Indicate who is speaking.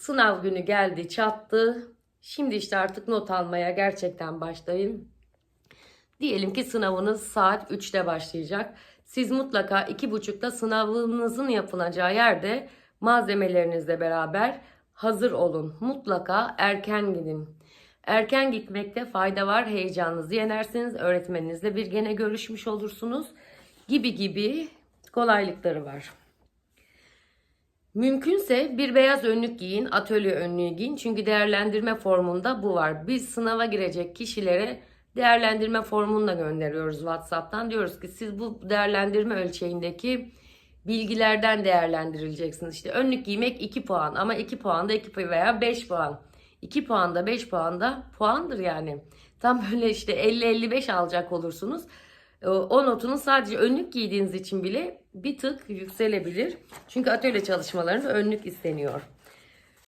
Speaker 1: sınav günü geldi, çattı. Şimdi işte artık not almaya gerçekten başlayın. Diyelim ki sınavınız saat 3'te başlayacak. Siz mutlaka 2.30'da sınavınızın yapılacağı yerde malzemelerinizle beraber hazır olun. Mutlaka erken gidin. Erken gitmekte fayda var. Heyecanınızı yenersiniz. Öğretmeninizle bir gene görüşmüş olursunuz. Gibi gibi kolaylıkları var. Mümkünse bir beyaz önlük giyin, atölye önlüğü giyin. Çünkü değerlendirme formunda bu var. Biz sınava girecek kişilere değerlendirme formunu da gönderiyoruz WhatsApp'tan. Diyoruz ki siz bu değerlendirme ölçeğindeki bilgilerden değerlendirileceksiniz. İşte önlük giymek 2 puan ama 2 puan da 2 veya 5 puan. 2 puan da 5 puan da puandır yani. Tam böyle işte 50-55 alacak olursunuz. E, O notunuz sadece önlük giydiğiniz için bile bir tık yükselebilir. Çünkü atölye çalışmalarında önlük isteniyor.